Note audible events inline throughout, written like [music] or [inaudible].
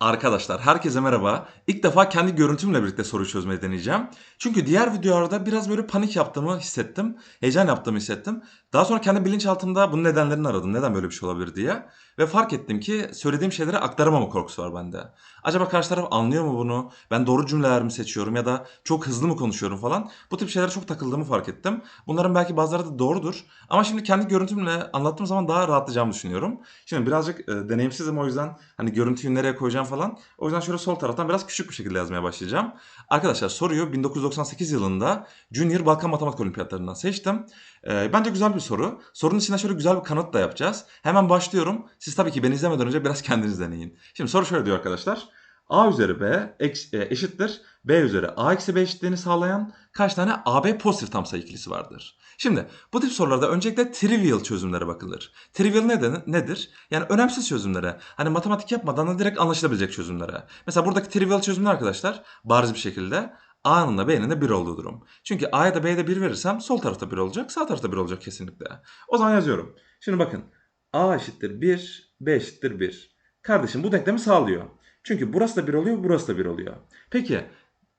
Arkadaşlar herkese merhaba. İlk defa kendi görüntümle birlikte soru çözmeyi deneyeceğim. Çünkü diğer videolarda biraz böyle panik yaptığımı hissettim. Heyecan yaptığımı hissettim. Daha sonra kendi bilinçaltımda bunun nedenlerini aradım. Neden böyle bir şey olabilir diye. Ve fark ettim ki söylediğim şeyleri aktaramama korkusu var bende. Acaba karşı taraf anlıyor mu bunu? Ben doğru cümleler mi seçiyorum ya da çok hızlı mı konuşuyorum falan. Bu tip şeylere çok takıldığımı fark ettim. Bunların belki bazıları da doğrudur. Ama şimdi kendi görüntümle anlattığım zaman daha rahatlayacağımı düşünüyorum. Şimdi birazcık e, deneyimsizim o yüzden hani görüntüyü nereye koyacağım falan. O yüzden şöyle sol taraftan biraz küçük bir şekilde yazmaya başlayacağım. Arkadaşlar soruyu 1998 yılında Junior Balkan Matematik Olimpiyatlarından seçtim. E, bence güzel bir soru. Sorunun içine şöyle güzel bir kanıt da yapacağız. Hemen başlıyorum. Siz tabii ki beni izlemeden önce biraz [laughs] kendiniz deneyin. Şimdi soru şöyle diyor arkadaşlar. A üzeri B e, eşittir B üzeri A eksi B eşitliğini sağlayan kaç tane AB pozitif tam sayı ikilisi vardır? Şimdi bu tip sorularda öncelikle trivial çözümlere bakılır. Trivial neden, nedir? Yani önemsiz çözümlere. Hani matematik yapmadan da direkt anlaşılabilecek çözümlere. Mesela buradaki trivial çözümler arkadaşlar bariz bir şekilde A'nın da B'nin de 1 olduğu durum. Çünkü A'ya da B'ye de 1 verirsem sol tarafta 1 olacak, sağ tarafta 1 olacak kesinlikle. O zaman yazıyorum. Şimdi bakın. A eşittir 1, B eşittir 1. Kardeşim bu denklemi sağlıyor. Çünkü burası da 1 oluyor, burası da 1 oluyor. Peki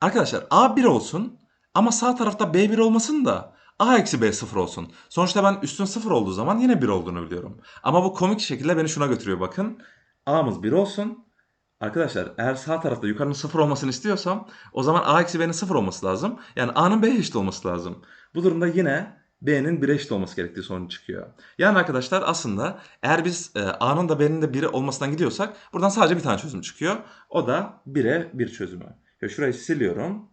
arkadaşlar A 1 olsun ama sağ tarafta B 1 olmasın da A eksi B 0 olsun. Sonuçta ben üstün 0 olduğu zaman yine 1 olduğunu biliyorum. Ama bu komik şekilde beni şuna götürüyor bakın. A'mız 1 olsun. Arkadaşlar eğer sağ tarafta yukarının 0 olmasını istiyorsam o zaman A eksi B'nin 0 olması lazım. Yani A'nın B'ye eşit olması lazım. Bu durumda yine B'nin 1'e eşit olması gerektiği sonuç çıkıyor. Yani arkadaşlar aslında eğer biz e, A'nın da B'nin de 1'e olmasından gidiyorsak buradan sadece bir tane çözüm çıkıyor. O da 1'e 1 çözümü. Şurayı siliyorum.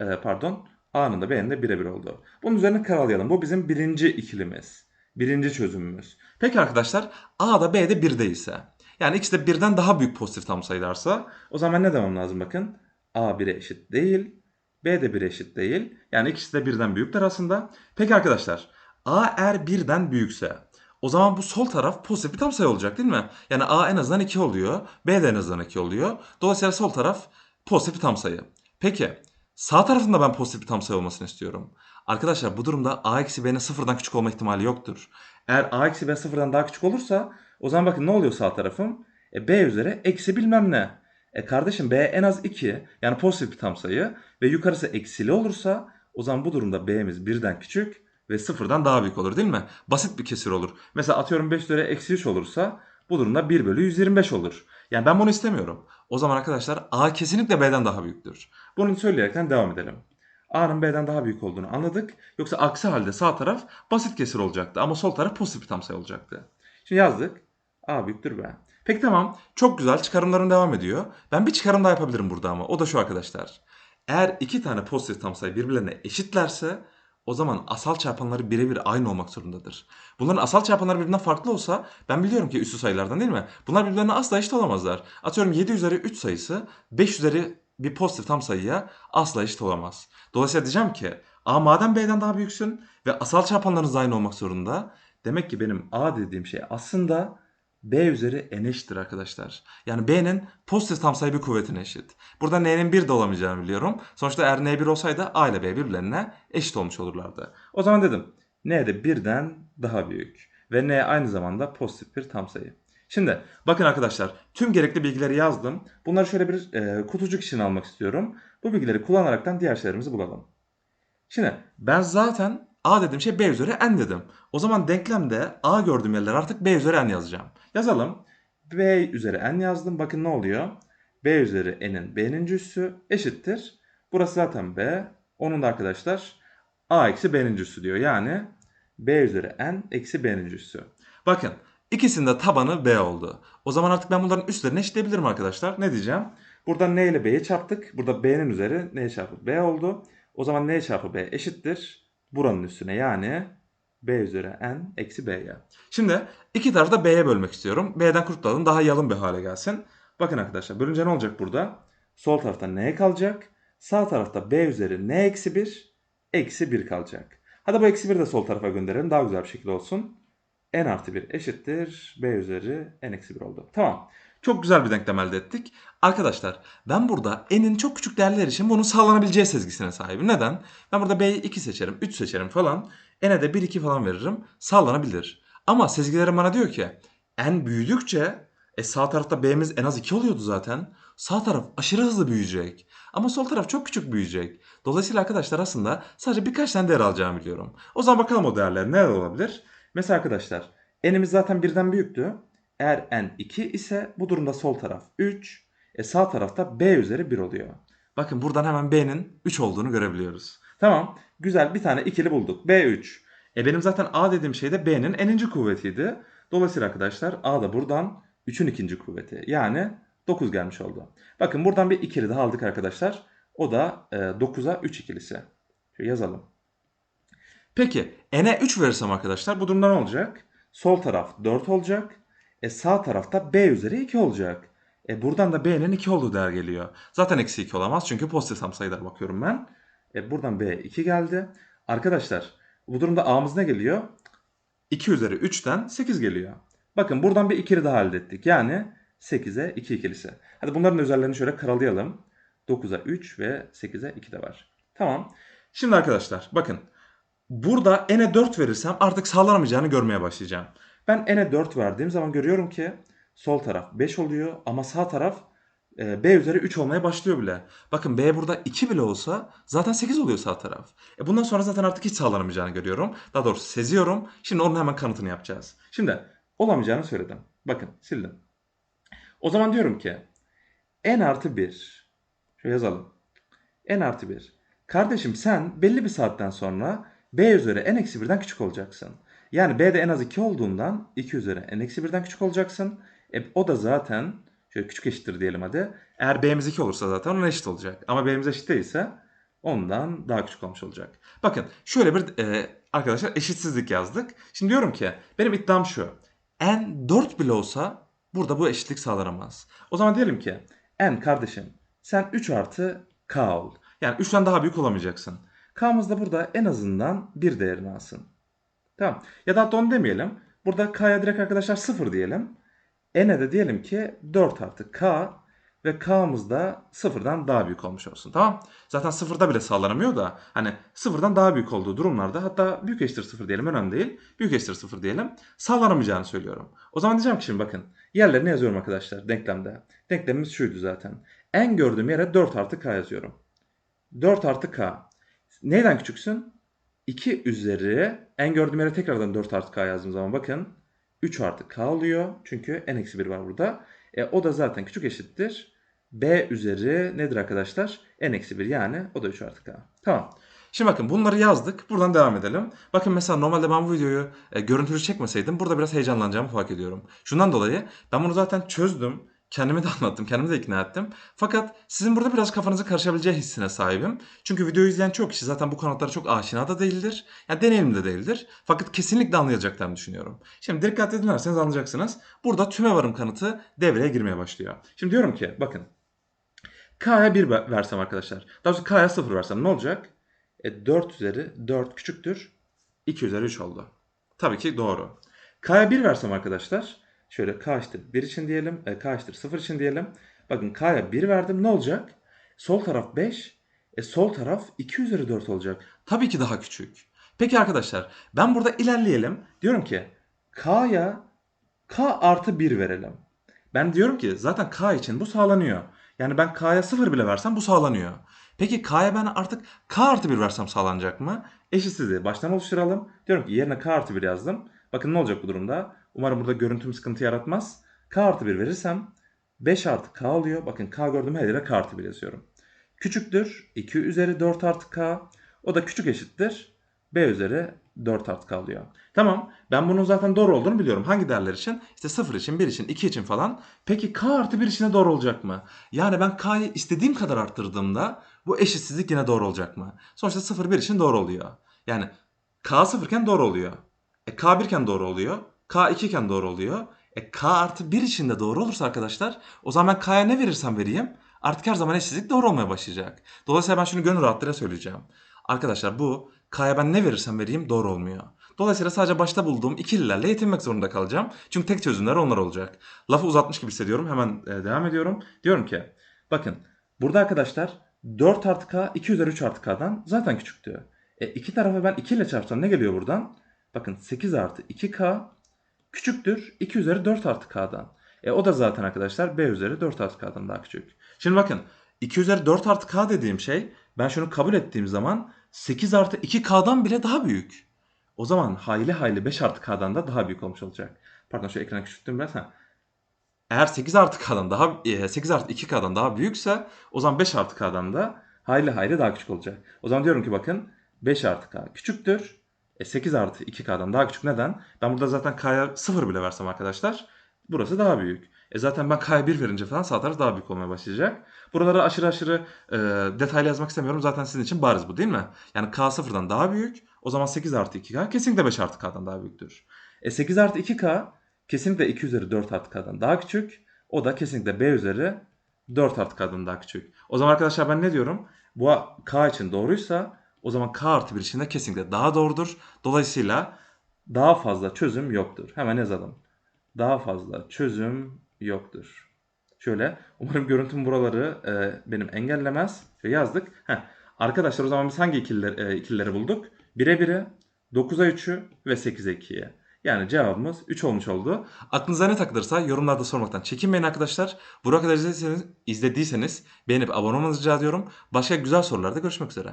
E, pardon. A'nın da B'nin de 1'e 1 oldu. Bunun üzerine karalayalım. Bu bizim birinci ikilimiz. Birinci çözümümüz. Peki arkadaşlar A da B de 1 değilse. Yani ikisi de birden daha büyük pozitif tam sayılarsa o zaman ne demem lazım bakın. A 1'e eşit değil. B de 1'e eşit değil. Yani ikisi de birden büyükler aslında. Peki arkadaşlar A eğer birden büyükse o zaman bu sol taraf pozitif bir tam sayı olacak değil mi? Yani A en azından 2 oluyor. B de en azından 2 oluyor. Dolayısıyla sol taraf pozitif bir tam sayı. Peki sağ tarafında ben pozitif bir tam sayı olmasını istiyorum. Arkadaşlar bu durumda A eksi B'nin sıfırdan küçük olma ihtimali yoktur. Eğer A eksi B sıfırdan daha küçük olursa o zaman bakın ne oluyor sağ tarafım? E, B üzeri eksi bilmem ne. E kardeşim B en az 2 yani pozitif bir tam sayı ve yukarısı eksili olursa o zaman bu durumda B'miz birden küçük ve sıfırdan daha büyük olur değil mi? Basit bir kesir olur. Mesela atıyorum 5 üzeri eksi 3 olursa bu durumda 1 bölü 125 olur. Yani ben bunu istemiyorum. O zaman arkadaşlar A kesinlikle B'den daha büyüktür. Bunu söyleyerekten devam edelim. A'nın B'den daha büyük olduğunu anladık. Yoksa aksi halde sağ taraf basit kesir olacaktı ama sol taraf pozitif bir tam sayı olacaktı. Şimdi yazdık. A büyüktür B. Peki tamam. Çok güzel. Çıkarımların devam ediyor. Ben bir çıkarım daha yapabilirim burada ama. O da şu arkadaşlar. Eğer iki tane pozitif tam sayı birbirlerine eşitlerse o zaman asal çarpanları birebir aynı olmak zorundadır. Bunların asal çarpanları birbirinden farklı olsa ben biliyorum ki üstü sayılardan değil mi? Bunlar birbirlerine asla eşit olamazlar. Atıyorum 7 üzeri 3 sayısı 5 üzeri bir pozitif tam sayıya asla eşit olamaz. Dolayısıyla diyeceğim ki A madem B'den daha büyüksün ve asal çarpanlarınız aynı olmak zorunda. Demek ki benim A dediğim şey aslında B üzeri n eşittir arkadaşlar. Yani B'nin pozitif tam sayı bir kuvvetine eşit. Burada n'nin 1 de olamayacağını biliyorum. Sonuçta eğer n 1 olsaydı A ile B birbirlerine eşit olmuş olurlardı. O zaman dedim n de birden daha büyük. Ve n aynı zamanda pozitif bir tam sayı. Şimdi bakın arkadaşlar tüm gerekli bilgileri yazdım. Bunları şöyle bir e, kutucuk için almak istiyorum. Bu bilgileri kullanaraktan diğer şeylerimizi bulalım. Şimdi ben zaten A dediğim şey B üzeri n dedim. O zaman denklemde A gördüğüm yerler artık B üzeri n yazacağım. Yazalım. B üzeri n yazdım. Bakın ne oluyor? B üzeri n'in b'nin üssü eşittir. Burası zaten B. Onun da arkadaşlar A eksi b'nin üssü diyor. Yani B üzeri n eksi b'nin üssü. Bakın ikisinin de tabanı B oldu. O zaman artık ben bunların üstlerini eşitleyebilirim arkadaşlar. Ne diyeceğim? Burada n ile b'yi çarptık. Burada b'nin üzeri n çarpı b oldu. O zaman n çarpı b eşittir. Buranın üstüne yani b üzeri n eksi b'ye. Şimdi iki tarafı da b'ye bölmek istiyorum. B'den kurtulalım daha yalın bir hale gelsin. Bakın arkadaşlar bölünce ne olacak burada? Sol tarafta n kalacak. Sağ tarafta b üzeri n eksi 1 eksi 1 kalacak. Hadi bu eksi 1 de sol tarafa gönderelim daha güzel bir şekilde olsun. n artı 1 eşittir b üzeri n eksi 1 oldu. Tamam. Çok güzel bir denklem elde ettik. Arkadaşlar ben burada n'in çok küçük değerler için bunun sağlanabileceği sezgisine sahibim. Neden? Ben burada b'yi 2 seçerim, 3 seçerim falan. n'e de 1, 2 falan veririm. Sağlanabilir. Ama sezgilerim bana diyor ki n büyüdükçe E sağ tarafta B'miz en az 2 oluyordu zaten. Sağ taraf aşırı hızlı büyüyecek. Ama sol taraf çok küçük büyüyecek. Dolayısıyla arkadaşlar aslında sadece birkaç tane değer alacağımı biliyorum. O zaman bakalım o değerler neler olabilir? Mesela arkadaşlar n'imiz zaten birden büyüktü. Eğer n 2 ise bu durumda sol taraf 3. E sağ tarafta b üzeri 1 oluyor. Bakın buradan hemen b'nin 3 olduğunu görebiliyoruz. Tamam güzel bir tane ikili bulduk. b3. E benim zaten a dediğim şey de b'nin n'inci kuvvetiydi. Dolayısıyla arkadaşlar a da buradan 3'ün ikinci kuvveti. Yani 9 gelmiş oldu. Bakın buradan bir ikili daha aldık arkadaşlar. O da e, 9'a 3 ikilisi. Şöyle yazalım. Peki n'e 3 verirsem arkadaşlar bu durumda ne olacak? Sol taraf 4 olacak. E sağ tarafta b üzeri 2 olacak. E buradan da b'nin 2 olduğu değer geliyor. Zaten eksi 2 olamaz çünkü pozitif tam sayılara bakıyorum ben. E buradan b 2 geldi. Arkadaşlar bu durumda a'mız ne geliyor? 2 üzeri 3'ten 8 geliyor. Bakın buradan bir ikili daha elde ettik. Yani 8'e 2 ikilisi. Hadi bunların üzerlerini şöyle karalayalım. 9'a 3 ve 8'e 2 de var. Tamam. Şimdi arkadaşlar bakın. Burada n'e 4 verirsem artık sağlanamayacağını görmeye başlayacağım. Ben n'e 4 verdiğim zaman görüyorum ki sol taraf 5 oluyor ama sağ taraf e, b üzeri 3 olmaya başlıyor bile. Bakın b burada 2 bile olsa zaten 8 oluyor sağ taraf. E bundan sonra zaten artık hiç sağlanamayacağını görüyorum. Daha doğrusu seziyorum. Şimdi onun hemen kanıtını yapacağız. Şimdi olamayacağını söyledim. Bakın sildim. O zaman diyorum ki n artı 1. Şöyle yazalım. n artı 1. Kardeşim sen belli bir saatten sonra b üzeri n eksi 1'den küçük olacaksın. Yani b'de en az 2 olduğundan 2 üzeri n eksi 1'den küçük olacaksın. E, o da zaten şöyle küçük eşittir diyelim hadi. Eğer b'miz 2 olursa zaten ona eşit olacak. Ama b'miz eşit değilse ondan daha küçük olmuş olacak. Bakın şöyle bir e, arkadaşlar eşitsizlik yazdık. Şimdi diyorum ki benim iddiam şu. n 4 bile olsa burada bu eşitlik sağlanamaz. O zaman diyelim ki n kardeşim sen 3 artı k ol. Yani 3'ten daha büyük olamayacaksın. K'mız da burada en azından bir değerini alsın. Tamam. Ya da hatta onu demeyelim. Burada K'ya direkt arkadaşlar 0 diyelim. N'e de diyelim ki 4 artı K ve K'mız da sıfırdan daha büyük olmuş olsun. Tamam. Zaten sıfırda bile sağlanamıyor da hani sıfırdan daha büyük olduğu durumlarda hatta büyük eşittir sıfır diyelim önemli değil. Büyük eşittir sıfır diyelim. Sağlanamayacağını söylüyorum. O zaman diyeceğim ki şimdi bakın. Yerlerine yazıyorum arkadaşlar denklemde. Denklemimiz şuydu zaten. N gördüğüm yere 4 artı K yazıyorum. 4 artı K. Neyden küçüksün? 2 üzeri n gördüğüm yere tekrardan 4 artı k yazdığım zaman bakın 3 artı k oluyor. Çünkü n eksi 1 var burada. E, o da zaten küçük eşittir. b üzeri nedir arkadaşlar? n eksi 1 yani o da 3 artı k. Tamam. Şimdi bakın bunları yazdık. Buradan devam edelim. Bakın mesela normalde ben bu videoyu e, görüntülü çekmeseydim burada biraz heyecanlanacağımı fark ediyorum. Şundan dolayı ben bunu zaten çözdüm. Kendime de [laughs] anlattım, kendimi de ikna ettim. Fakat sizin burada biraz kafanızı karışabileceği hissine sahibim. Çünkü videoyu izleyen çok kişi zaten bu kanatlara çok aşina da değildir. Yani deneyelim de değildir. Fakat kesinlikle anlayacaklarını düşünüyorum. Şimdi dikkatli dinlerseniz anlayacaksınız. Burada tüme varım kanıtı devreye girmeye başlıyor. Şimdi diyorum ki bakın. K'ya 1 versem arkadaşlar. Daha doğrusu K'ya 0 versem ne olacak? E 4 üzeri 4 küçüktür. 2 üzeri 3 oldu. Tabii ki doğru. K'ya 1 versem arkadaşlar Şöyle k eşittir 1 için diyelim. E, k eşittir 0 için diyelim. Bakın k'ya 1 verdim. Ne olacak? Sol taraf 5. E sol taraf 2 üzeri 4 olacak. Tabii ki daha küçük. Peki arkadaşlar ben burada ilerleyelim. Diyorum ki k'ya k artı 1 verelim. Ben diyorum ki zaten k için bu sağlanıyor. Yani ben k'ya 0 bile versem bu sağlanıyor. Peki k'ya ben artık k artı 1 versem sağlanacak mı? Eşitsizliği baştan oluşturalım. Diyorum ki yerine k artı 1 yazdım. Bakın ne olacak bu durumda? Umarım burada görüntüm sıkıntı yaratmaz. K artı 1 verirsem 5 artı K oluyor. Bakın K gördüğüm her yere K artı 1 yazıyorum. Küçüktür 2 üzeri 4 artı K. O da küçük eşittir. B üzeri 4 artı K oluyor. Tamam ben bunun zaten doğru olduğunu biliyorum. Hangi değerler için? İşte 0 için, 1 için, 2 için falan. Peki K artı 1 için de doğru olacak mı? Yani ben K'yı istediğim kadar arttırdığımda bu eşitsizlik yine doğru olacak mı? Sonuçta 0, 1 için doğru oluyor. Yani K 0 iken doğru oluyor. E, K 1 iken doğru oluyor. K 2 iken doğru oluyor. E K artı 1 için de doğru olursa arkadaşlar o zaman ben K'ya ne verirsem vereyim artık her zaman eşsizlik doğru olmaya başlayacak. Dolayısıyla ben şunu gönül rahatlığıyla söyleyeceğim. Arkadaşlar bu K'ya ben ne verirsem vereyim doğru olmuyor. Dolayısıyla sadece başta bulduğum ikililerle yetinmek zorunda kalacağım. Çünkü tek çözümler onlar olacak. Lafı uzatmış gibi hissediyorum. Hemen e, devam ediyorum. Diyorum ki bakın burada arkadaşlar 4 artı K 2 üzeri 3 artı K'dan zaten küçüktü. E, iki tarafı ben 2 ile çarpsam ne geliyor buradan? Bakın 8 artı 2K küçüktür 2 üzeri 4 artı k'dan. E, o da zaten arkadaşlar b üzeri 4 artı k'dan daha küçük. Şimdi bakın 2 üzeri 4 artı k dediğim şey ben şunu kabul ettiğim zaman 8 artı 2k'dan bile daha büyük. O zaman hayli hayli 5 artı k'dan da daha büyük olmuş olacak. Pardon şu ekranı küçülttüm biraz. Ha. Eğer 8 artı k'dan daha e, 8 artı 2k'dan daha büyükse o zaman 5 artı k'dan da hayli hayli daha küçük olacak. O zaman diyorum ki bakın 5 artı k küçüktür. E 8 artı 2k'dan daha küçük neden? Ben burada zaten k'ya 0 bile versem arkadaşlar burası daha büyük. E zaten ben k'ya 1 verince falan sağ taraf daha büyük olmaya başlayacak. Buraları aşırı aşırı e, detaylı yazmak istemiyorum. Zaten sizin için bariz bu değil mi? Yani k sıfırdan daha büyük. O zaman 8 artı 2k kesinlikle 5 artı k'dan daha büyüktür. E 8 artı 2k kesinlikle 2 üzeri 4 artı k'dan daha küçük. O da kesinlikle b üzeri 4 artı k'dan daha küçük. O zaman arkadaşlar ben ne diyorum? Bu k için doğruysa o zaman k artı 1 için de kesinlikle daha doğrudur. Dolayısıyla daha fazla çözüm yoktur. Hemen yazalım. Daha fazla çözüm yoktur. Şöyle umarım görüntüm buraları e, benim engellemez. Şöyle yazdık. Heh. Arkadaşlar o zaman biz hangi ikililer, e, ikilileri bulduk? 1'e 1'e, 9'a 3'ü ve 8'e 2'ye. Yani cevabımız 3 olmuş oldu. Aklınıza ne takılırsa yorumlarda sormaktan çekinmeyin arkadaşlar. Buraya kadar izlediyseniz, izlediyseniz beğenip abone olmanızı rica ediyorum. Başka güzel sorularda görüşmek üzere.